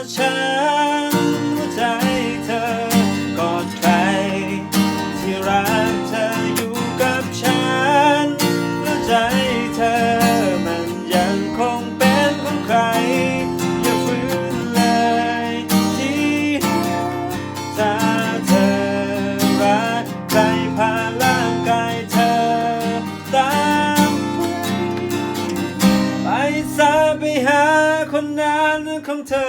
ดฉันหัวใจเธอกอดใครที่รักเธออยู่กับฉันหัวใจเธอมันยังคงเป็นของใคร อย่าฝืนเลยที่ถ้าเธอรักใครผ่านร่างกายเธอตามไปซะไปหา คนนั้นของเธอ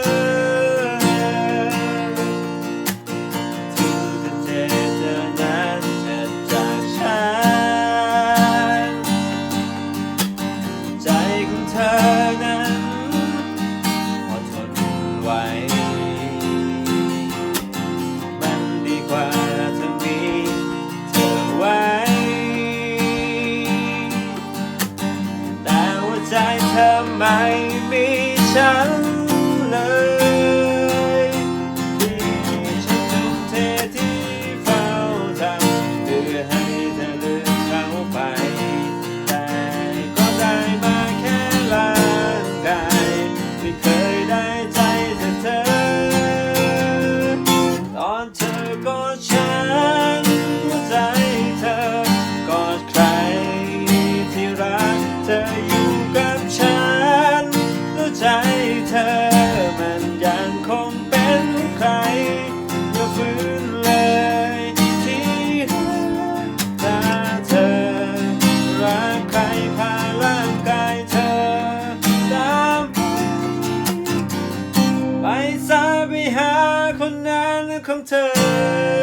ถึงจะเจตนั้นเธอจากฉัน ใจของเธอนั้นอดทนไวมันดีกว่าเธมีเธอไวแต่ว่าใจเธอไม่มี ฉันเลยที่ฉันทุ่มเทที่เฝ้าทำเพื่อให้เธอลืมเขาไป แต่ก็ได้มาแค่ร่างกายไม่เคยได้ใจจากเธอ ตอนเธอกอดฉันหัวใจเธอกอดใครที่รักเธอ นั้นของเธอ